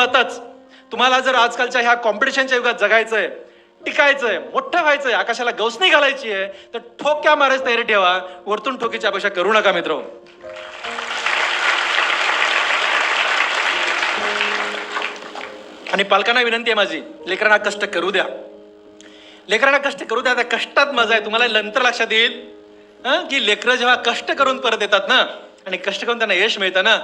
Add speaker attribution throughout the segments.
Speaker 1: आताच तुम्हाला जर आजकालच्या ह्या कॉम्पिटिशनच्या युगात जगायचंय टिकायचंय मोठं व्हायचंय आकाशाला गवसणी घालायची आहे तर ठोक्या मारायची तयारी ठेवा. वरतून ठोकीची अपेक्षा करू नका मित्र. आणि पालकांना विनंती आहे माझी लेकरांना कष्ट करू द्या. लेकरांना कष्ट करू द्या त्या कष्टात मजा आहे. तुम्हाला नंतर लक्षात येईल की लेकरं जेव्हा कष्ट करून परत येतात ना आणि कष्ट करून त्यांना यश मिळतं ना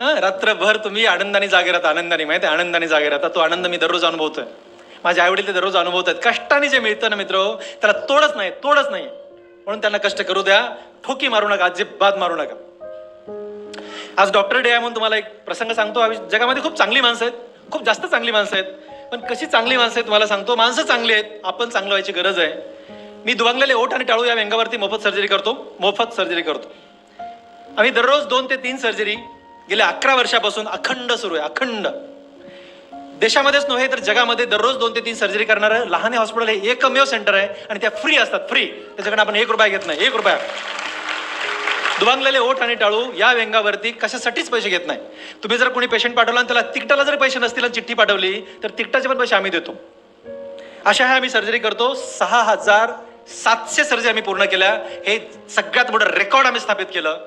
Speaker 1: रात्रभर तुम्ही आनंदाने जागे राहता आनंदाने माहिती आहे आनंदाने जागे राहता तो आनंद मी दररोज अनुभवतोय. माझे आईवडील ते दररोज अनुभवत आहेत कष्टाने जे मिळतं ना मित्र त्याला तोडच नाही तोडच नाही. म्हणून त्यांना कष्ट करू द्या. ठोकी मारू नका अजिबात मारू नका. आज डॉक्टर डे आहे म्हणून तुम्हाला एक प्रसंग सांगतो. जगामध्ये खूप चांगली माणसं आहेत. खूप जास्त चांगली माणसं आहेत. पण कशी चांगली माणसं आहेत तुम्हाला सांगतो. माणसं चांगली आहेत. आपण चांगलं व्हायची गरज आहे. मी दुभांगलेले ओठ आणि टाळू या व्यंगावरती मोफत सर्जरी करतो. मोफत सर्जरी करतो. आम्ही दररोज दोन ते तीन सर्जरी गेल्या अकरा वर्षापासून अखंड सुरू आहे अखंड. देशामध्येच नव्हे तर जगामध्ये दररोज दोन ते तीन सर्जरी करणारं लहान हॉस्पिटल हे एकमेव सेंटर आहे आणि त्या फ्री असतात फ्री त्याच्याकडे आपण एक रुपया घेत नाही एक रुपया. दुभांगलेले ओठ आणि टाळू या व्यंगावरती कशासाठीच पैसे घेत नाही. तुम्ही जर कोणी पेशंट पाठवला आणि त्याला तिकटाला जर पैसे नसतील आणि चिठ्ठी पाठवली तर तिकटाचे पण पैसे आम्ही देतो. अशा ह्या आम्ही सर्जरी करतो. सहा हजार सातशे सर्जरी आम्ही पूर्ण केल्या. हे सगळ्यात मोठं रेकॉर्ड आम्ही स्थापित केलं.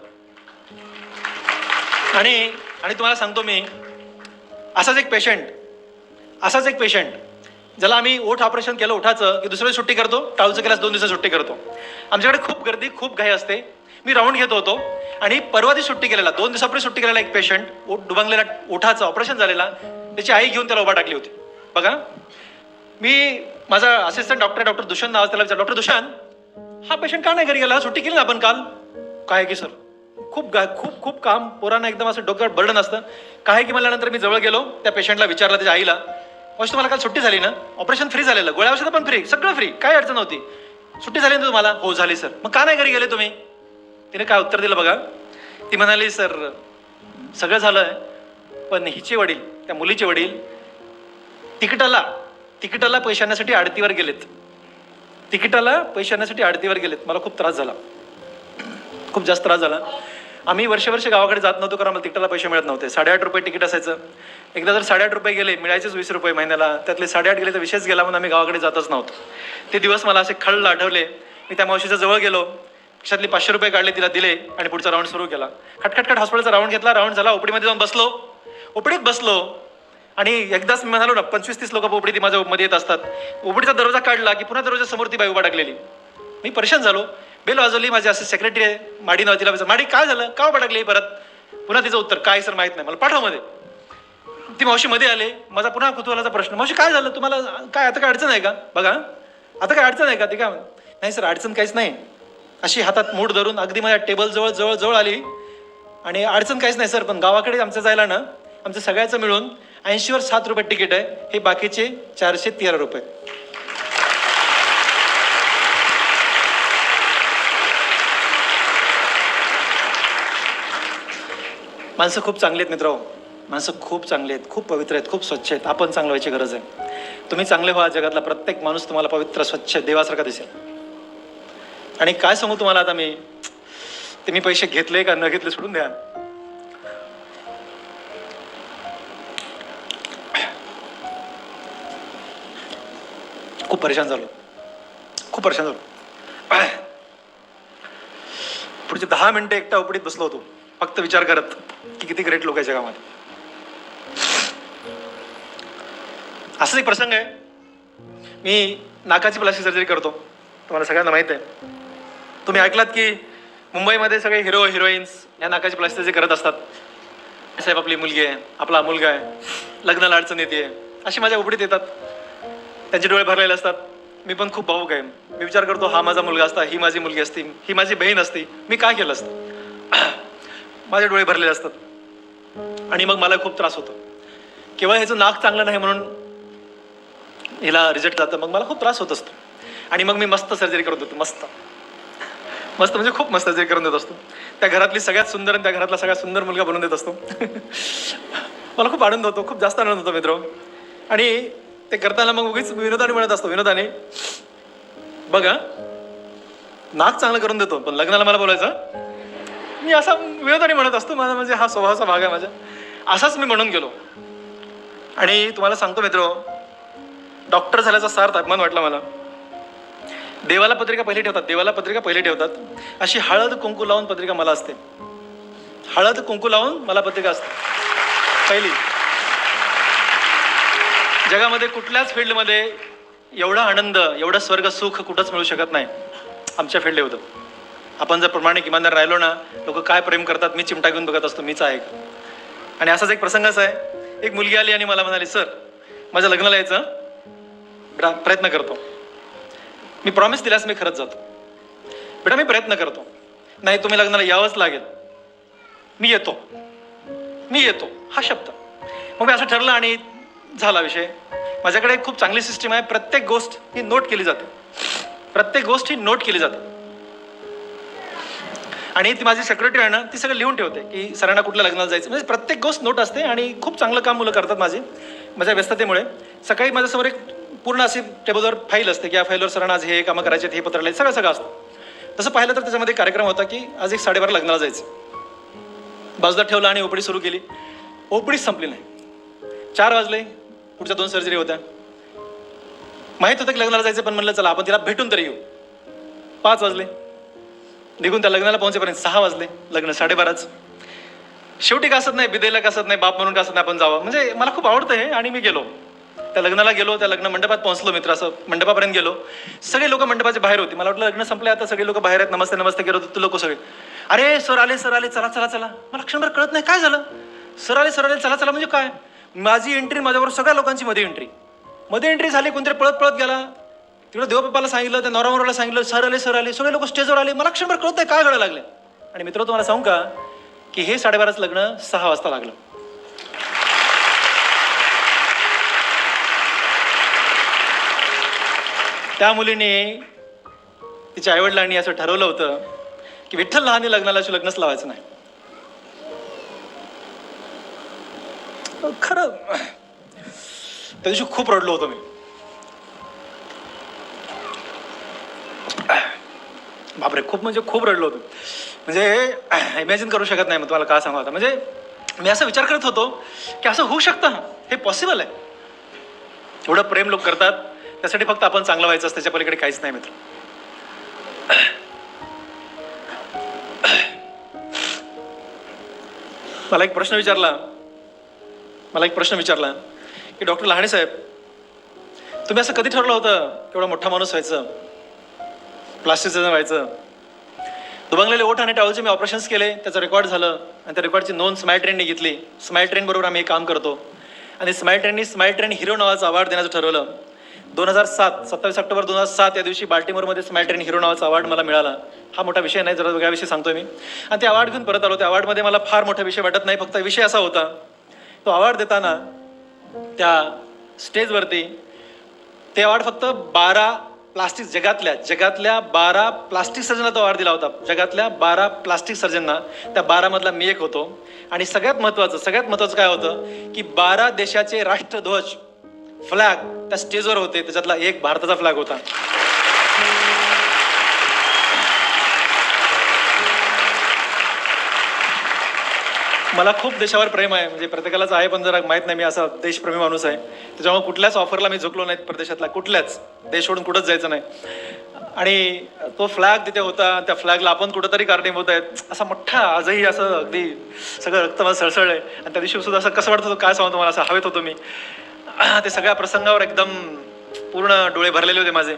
Speaker 1: आणि आणि तुम्हाला सांगतो मी असाच एक पेशंट असाच एक पेशंट ज्याला आम्ही ओठ ऑपरेशन केलं ओठाचं की दुसऱ्या सुट्टी करतो टाळूचं केल्यास दोन दिवसात सुट्टी करतो. आमच्याकडे खूप गर्दी खूप घाई असते. मी राऊंड घेत होतो आणि परवा दिवस सुट्टी केलेला दोन दिवसापूर्वी सुट्टी केलेला एक पेशंट ओठ डुबांगलेला ओठाचं ऑपरेशन झालेला त्याची आई घेऊन त्याला उभा टाकली होती. बघा मी माझा असिस्टंट डॉक्टर डॉक्टर दुष्यंत नाव त्याला विचार डॉक्टर दुष्यंत हा पेशंट का नाही घरी गेला? सुट्टी केली ना आपण काल? काय की सर खूप गा खूप खूप काम पोरांना एकदम असं डोक्यावर बर्डन असतं. काय की म्हणल्यानंतर मी जवळ गेलो त्या पेशंटला विचारलं त्याच्या आईला वॉश तुम्हाला काल सुट्टी झाली ना? ऑपरेशन फ्री झालेलं. गोळ्या औषधं पण फ्री सगळं फ्री काय अडचण नव्हती सुट्टी झाली ना तुम्हाला? हो झाली सर मग का नाही घरी गेले तुम्ही? तिने काय उत्तर दिलं बघा. ती म्हणाली सर सगळं झालं आहे पण हिचे वडील त्या मुलीचे वडील तिकिटाला तिकिटाला पैसे आडतीवर गेलेत. तिकिटाला पैसे आडतीवर गेलेत. मला खूप त्रास झाला. खूप जास्त त्रास झाला. आम्ही वर्ष वर्ष गावाकडे जात नव्हतो कारण आम्हाला तिकटाला पैसे मिळत नव्हते. साडेआठ रुपये तिकीट असायचं. एकदा जर साडेआठ रुपये गेले मिळायचेच वीस रुपये महिन्याला. त्यातले साडेआठ गेले तर विशेष गेला म्हणून आम्ही गावाकडे जातच नव्हतो. ते दिवस मला असे खळला आठवले. मी त्या मावशीच्या जवळ गेलो. खिशातले पाचशे रुपये काढले तिला दिले आणि पुढचा राऊंड सुरू केला. खटखटखट हॉस्पिटलचा राऊंड घेतला. राऊंड झाला. ओपडीमध्ये जाऊन बसलो. ओपडीत बसलो. आणि एकदाच मी म्हणालो ना पंचवीस तीस लोक ओपडीत ती माझ्या मध्ये येत असतात. ओपडीचा दरवाजा काढला की पुन्हा दरवाजा समोर ती बाई उभा टाकलेली. मी परेशान झालो. बेल वाजवली माझी असं सेक्रेटरी आहे माडी नाव तिला माडी काय झालं? का उभा परत? पुन्हा तिचं उत्तर काय सर माहीत नाही. मला पाठवमध्ये. ती मावशी मध्ये आले. माझा पुन्हा कुतूहलाचा प्रश्न. मावशी काय झालं? तुम्हाला काय आता काय अडचण आहे का? बघा आता काय अडचण आहे का? ती काय नाही सर अडचण काहीच नाही. अशी हातात मूठ धरून अगदी माझ्या टेबल जवळ जवळ जवळ आली. आणि अडचण काहीच नाही सर पण गावाकडे आमचं जायला ना आमचं सगळ्याचं मिळून ऐंशीवर सात रुपये तिकीट आहे. हे बाकीचे चारशे तेरा रुपये. माणसं खूप चांगली आहेत मित्र माणसं खूप चांगली आहेत खूप पवित्र आहेत खूप स्वच्छ आहेत. आपण चांगलं व्हायची गरज आहे. तुम्ही चांगले व्हा जगातला प्रत्येक माणूस तुम्हाला पवित्र स्वच्छ देवासारखा दिसेल. आणि काय सांगू तुम्हाला आता मी? ते मी पैसे घेतले का न घेतले सोडून द्या. खूप परेशान झालो. खूप परेशान झालो. पुढचे दहा मिनिटं एकटा उपडीत बसलो होतो. फक्त विचार करत की किती ग्रेट लोक आहे जगामध्ये. असाच एक प्रसंग आहे. मी नाकाची प्लास्टिक सर्जरी करतो. तुम्हाला सगळ्यांना माहीत आहे. तुम्ही ऐकलात की मुंबईमध्ये सगळे हिरो हिरोईन्स या नाकाची प्लास्टिक सर्जरी करत असतात. साहेब आपली मुलगी आहे आपला मुलगा आहे लग्नाला अडचण येते. अशी माझ्या उपडीत येतात. त्यांचे डोळे भरलेले असतात. मी पण खूप भाऊक आहे. मी विचार करतो हा माझा मुलगा असता ही माझी मुलगी असती ही माझी बहीण असती. मी काय केलं असतं? माझे डोळे भरलेले असतात. आणि मग मला खूप त्रास होतो. केवळ ह्याचं नाक चांगलं नाही म्हणून हिला रिजेक्ट जातं मग मला खूप त्रास होत असतो. आणि मग मी मस्त सर्जरी करत होतो मस्त. मस्त म्हणजे खूप मस्त सर्जरी करून देत असतो. त्या घरातली सगळ्यात सुंदर आणि त्या घरातला सगळ्यात सुंदर मुलगा बनवून देत असतो. मला खूप आनंद होतो खूप जास्त आनंद होतो मित्र. आणि ते करताना मग उगीच विनोदाने म्हणत असतो विनोदाने. बघा नाक चांगलं करून देतो पण लग्नाला मला बोलायचं मी असा विनोदाने म्हणत असतो माझा म्हणजे हा स्वभावाचा भाग आहे माझा. असाच मी म्हणून गेलो. आणि तुम्हाला सांगतो मित्र डॉक्टर झाल्याचा सार्थ अभिमान वाटला मला. देवाला पत्रिका पहिली ठेवतात देवाला पत्रिका पहिले ठेवतात. अशी हळद कुंकू लावून पत्रिका मला असते. हळद कुंकू लावून मला पत्रिका असते. पहिली. जगामध्ये कुठल्याच फील्डमध्ये एवढा आनंद एवढं स्वर्ग सुख कुठंच मिळू शकत नाही. आमच्या फील्डले होतं. आपण जर प्रमाणिक इमानदार राहिलो ना लोक काय प्रेम करतात मी चिमटा घेऊन बघत असतो मीच आहे. का? आणि असाच एक प्रसंग असा आहे. एक मुलगी आली आणि मला म्हणाली सर माझ्या लग्नाला यायचं. बेटा प्रयत्न करतो. मी प्रॉमिस दिल्यास मी खरंच जातो. बेटा मी प्रयत्न करतो. नाही तुम्ही लग्नाला यावंच लागेल. मी येतो. मी येतो. हा शब्द. मग मी असं ठरलं आणि झाला विषय. माझ्याकडे खूप चांगली सिस्टीम आहे. प्रत्येक गोष्ट ही नोट केली जाते. प्रत्येक गोष्ट ही नोट केली जाते. आणि ती माझी सेक्रेटरी आहे ना ती सगळं लिहून ठेवते की सरांना कुठल्या लग्नाला जायचं. म्हणजे प्रत्येक गोष्ट नोट असते आणि खूप चांगलं काम मुलं करतात माझी माझ्या व्यस्ततेमुळे. सकाळी माझ्यासमोर एक पूर्ण अशी टेबलवर फाईल असते की या फाईलवर सरांना आज हे कामं करायचे हे पत्र लिहायचं, सगळं सगळं असतं. तसं पाहिलं तर त्याच्यामध्ये कार्यक्रम होता की आज एक साडेबारा लग्नाला जायचं. बाजूला ठेवलं आणि ओपडी सुरू केली. ओपडीच संपली नाही. चार वाजले पुढच्या दोन सर्जरी होत्या. माहीत होतं की लग्नाला जायचं पण म्हणलं चला आपण तिला भेटून तरी येऊ. पाच वाजले. निघून त्या लग्नाला पोहोचेपर्यंत सहा वाजले. लग्न साडेबाराच. शेवटी का असत नाही बिदेला कसत नाही बाप म्हणून कासत नाही आपण जावं. म्हणजे मला खूप आवडतं हे आणि मी गेलो. त्या लग्नाला गेलो त्या लग्न मंडपात पोहोचलो मित्र असं मंडपापर्यंत गेलो. सगळे लोक मंडपाच्या बाहेर होती. मला वाटलं लग्न संपले आता सगळे लोक बाहेर आहेत. नमस्ते नमस्ते करत होते लोक सगळे. अरे सर आले सर आले चला चला चला. मला क्षणभर कळत नाही काय झालं? सर आले सर आले चला चला म्हणजे काय? माझी एंट्री माझ्याबरोबर सगळ्या लोकांची मध्ये एंट्री मध्ये एंट्री झाली कोणतरी पळत पळत गेला. तिकडे देवबापाला सांगितलं त्या नवरामोराला सांगितलं सर आले सर आले. सगळे लोक स्टेजवर आले. मला क्षणभर कळत आहे काय घडायला लागले. आणि मित्र तुम्हाला सांगू का की हे साडेबाराच लग्न सहा वाजता लागलं. त्या मुलीने तिच्या आईवडिलांनी असं ठरवलं होतं की विठ्ठल लहानी लग्नाला अशी लग्नच लावायचं नाही. खरं. त्या दिवशी खूप रडलो होतो मी. बापरे खूप म्हणजे खूप रडलो होतो. म्हणजे इमॅजिन करू शकत नाही मग तुम्हाला काय सांगू आता. म्हणजे मी असा विचार करत होतो की असं होऊ शकतं हे पॉसिबल आहे. एवढं प्रेम लोक करतात. त्यासाठी फक्त आपण चांगलं व्हायचं असतं त्याच्या पलीकडे काहीच नाही मित्र. मला एक प्रश्न विचारला. मला एक प्रश्न विचारला की डॉक्टर लहाणे साहेब तुम्ही असं कधी ठरलं होतं एवढा मोठा माणूस व्हायचं? प्लास्टिकचं व्हायचं दुबंगलेले ओठ आणि टावलचे मी ऑपरेशन्स केले त्याचं रेकॉर्ड झालं आणि त्या रेकॉर्डची नोंद स्माईल ट्रेनने घेतली. स्माईल ट्रेन बरोबर आम्ही हे काम करतो. आणि स्माईल ट्रेननी स्माईल ट्रेन हिरो नावाचा अवॉर्ड देण्याचं ठरवलं. दोन हजार सात सत्तावीस ऑक्टोबर दोन हजार सात या दिवशी बाल्टिमोरमध्ये स्माईल ट्रेन हिरो नावाचा अवॉर्ड मला मिळाला. हा मोठा विषय नाही जरा वेगळा विषय सांगतोय मी. आणि ते अवॉर्ड घेऊन परत आलो. त्या अवॉर्डमध्ये मला फार मोठा विषय वाटत नाही फक्त विषय असा होता. तो अवॉर्ड देताना त्या स्टेजवरती ते अवॉर्ड फक्त बारा प्लास्टिक जगातल्या जगातल्या बारा प्लास्टिक सर्जनला तो अवॉर्ड दिला होता. जगातल्या बारा प्लास्टिक सर्जनना त्या बारामधला मी एक होतो. आणि सगळ्यात महत्त्वाचं सगळ्यात महत्त्वाचं काय होतं? की बारा देशाचे राष्ट्रध्वज फ्लॅग त्या स्टेजवर होते. त्याच्यातला एक भारताचा फ्लॅग होता. मला खूप देशावर प्रेम आहे. म्हणजे प्रत्येकालाच आहे पण जरा माहीत नाही मी असा देशप्रेमी माणूस आहे. त्याच्यामुळे कुठल्याच ऑफरला मी झुकलो नाही प्रदेशातला. कुठल्याच. देश सोडून कुठंच जायचं नाही. आणि तो फ्लॅग तिथे होता. त्या फ्लॅगला आपण कुठंतरी कारणीभूत आहेत असा मोठा आजही असं अगदी सगळं रक्त मला आहे. आणि त्या दिवशी सुद्धा असं कसं वाटत होतं काय सांगतो मला असं हवेत होतो मी. ते सगळ्या प्रसंगावर एकदम पूर्ण डोळे भरलेले होते माझे.